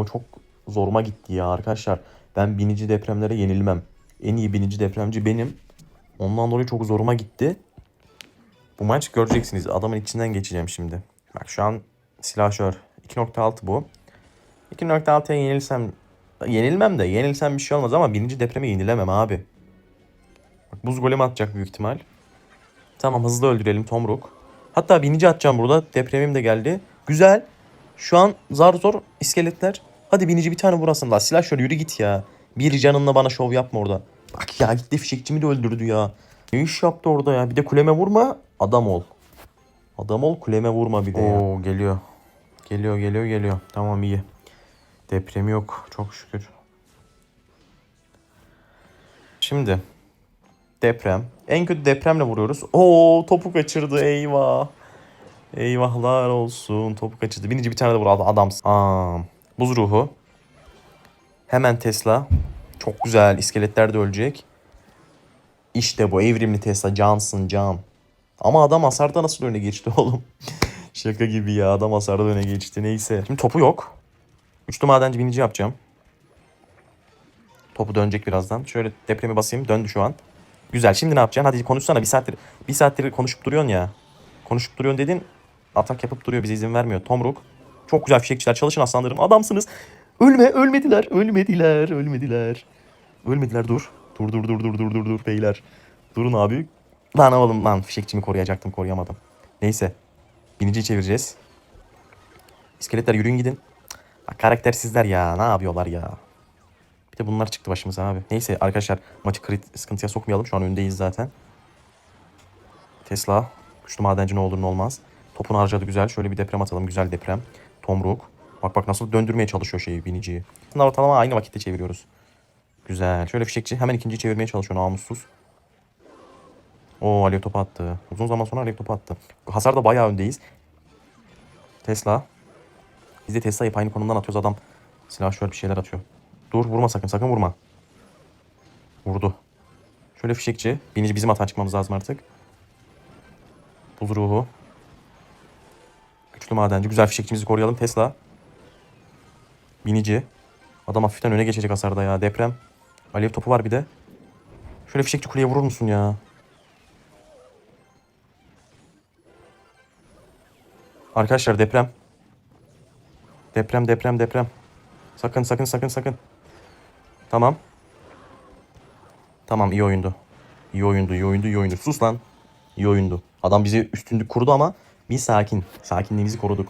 O çok zoruma gitti ya arkadaşlar. Ben binici depremlere yenilmem. En iyi binici depremci benim. Ondan dolayı çok zoruma gitti. Bu maç göreceksiniz. Adamın içinden geçeceğim şimdi. Bak şu an silahşör. 2.6 bu. 2.6'ya yenilsem yenilmem de yenilsem bir şey olmaz ama birinci depreme yenilemem abi. Bak, buz golemi atacak büyük ihtimal. Tamam hızlı öldürelim Tomruk. Hatta binici atacağım burada. Depremim de geldi. Güzel. Şu an zar zor iskeletler. Hadi binici bir tane vurasın la. Silah şöyle yürü git ya. Bir canınla bana şov yapma orada. Bak ya gitti fişekçimi de öldürdü ya. Ne iş yaptı orada ya. Bir de kuleme vurma. Adam ol. Adam ol kuleme vurma bir de ya. Geliyor. Geliyor geliyor geliyor. Tamam iyi. Depremi yok çok şükür. Şimdi deprem. En kötü depremle vuruyoruz. Oo topu kaçırdı eyvah. Eyvahlar olsun. Topu kaçırdı. Bininci bir tane de vur adamsın. Aa, buz ruhu. Hemen Tesla. Çok güzel. İskeletler de ölecek. İşte bu evrimli Tesla. Cansın can. Ama adam hasarda nasıl öne geçti oğlum? Şaka gibi ya. Adam hasarda öne geçti. Neyse. Şimdi topu yok. Üçlü madenci binici yapacağım. Topu dönecek birazdan. Şöyle depremi basayım. Döndü şu an. Güzel. Şimdi ne yapacaksın? Hadi konuşsana. Bir saattir, bir saattir konuşup duruyorsun ya. Konuşup duruyorsun dedin. Atak yapıp duruyor. Bize izin vermiyor. Tomruk. Çok güzel fişekçiler. Çalışın aslanlarım. Adamsınız. Ölme. Ölmediler. Ölmediler. Ölmediler. Ölmediler. Dur. Dur dur dur dur dur dur dur beyler. Durun abi. Lan oğlum lan fişekçimi koruyacaktım koruyamadım. Neyse. Biniciyi çevireceğiz. İskeletler yürüyün gidin. Bak karaktersizler ya. Ne yapıyorlar ya. Bir de bunlar çıktı başımıza abi. Neyse arkadaşlar maçı krit sıkıntıya sokmayalım. Şu an öndeyiz zaten. Tesla. Güçlü madenci ne olur ne olmaz. Topunu harcadı güzel. Şöyle bir deprem atalım. Güzel deprem. Tomruk. Bak bak nasıl döndürmeye çalışıyor şeyi biniciyi. Bunlar ortalama aynı vakitte çeviriyoruz. Güzel. Şöyle fişekçi hemen ikinciyi çevirmeye çalışıyor namussuz. O alev topu attı. Uzun zaman sonra alev topu attı. Hasar da bayağı öndeyiz. Tesla. Biz de Tesla'yı aynı konumdan atıyoruz adam. Silah şöyle bir şeyler atıyor. Dur vurma sakın sakın vurma. Vurdu. Şöyle fişekçi. Binici bizim hata çıkmamız lazım artık. Buz ruhu. Güçlü madenci. Güzel fişekçimizi koruyalım. Tesla. Binici. Adam hafiften öne geçecek hasarda ya. Deprem. Alev topu var bir de. Şöyle fişekçi kuleye vurur musun ya? Arkadaşlar deprem. Deprem deprem deprem. Sakın sakın sakın sakın. Tamam. Tamam iyi oyundu. İyi oyundu iyi oyundu iyi oyundu. Sus lan. İyi oyundu. Adam bizi üstünlük kurdu ama biz sakin. Sakinliğimizi koruduk.